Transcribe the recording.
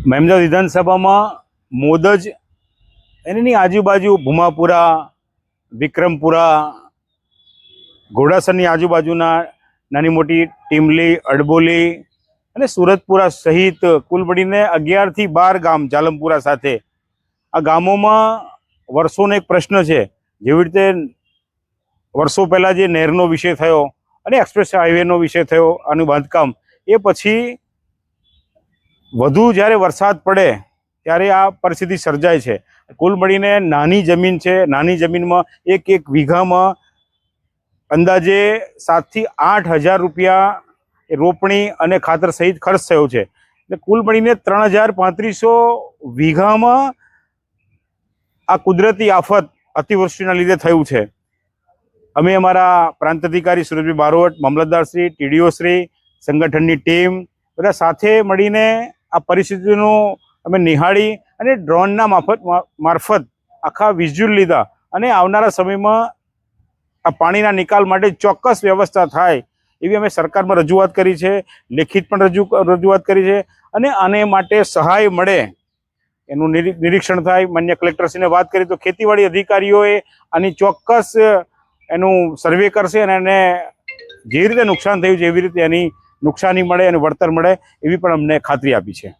મહેમદાવાદ વિધાનસભામાં મોદજ એની આજુબાજુ ભૂમાપુરા, વિક્રમપુરા, ઘોડાસરની આજુબાજુના નાની મોટી ટીમલી, અડબોલી અને સુરતપુરા સહિત કુલ મળીને અગિયારથી બાર ગામ જાલમપુરા સાથે. આ ગામોમાં વર્ષોનો એક પ્રશ્ન છે. જેવી રીતે વર્ષો પહેલાં જે નહેરનો વિષય થયો અને એક્સપ્રેસ હાઈવેનો વિષય થયો આનું બાંધકામ, એ પછી વધુ જ્યારે વરસાદ પડે, ત્યારે આ પરિસ્થિતિ સર્જાય છે. કુલ મળીને નાની જમીન છે. નાની જમીનમાં એક એક વીઘામાં અંદાજે સાતથી આઠ હજાર રૂપિયા રોપણી અને ખાતર સહિત ખર્ચ થયો છે. એટલે કુલ મળીને ત્રણ હજાર પાંત્રીસો વીઘામાં આ કુદરતી આફત અતિવૃષ્ટિના લીધે થયું છે. અમે અમારા પ્રાંત અધિકારી સુરજભાઈ બારોટ મામલતદારશ્રી ટીડીઓશ્રી સંગઠનની ટીમ બધા સાથે મળીને આ પરિસ્થિતિનું અમે નિહાળી અને ડ્રોનના મારફત મારફત આખા વિઝ્યુઅલ લીધા અને આવનારા સમયમાં આ પાણીના નિકાલ માટે ચોક્કસ વ્યવસ્થા થાય એવી અમે સરકારમાં રજૂઆત કરી છે, લેખિત પણ રજૂ રજૂઆત કરી છે અને આને માટે સહાય મળે એનું નિરી- નિરીક્ષણ થાય. માન્ય કલેક્ટરશ્રીને વાત કરી તો ખેતીવાડી અધિકારીઓએ આની ચોક્કસ એનું સર્વે કરશે અને એને જે રીતે નુકસાન થયું છે એવી રીતે એની નુકસાની મળે અને વળતર મળે એવી પણ અમને ખાતરી આપી છે.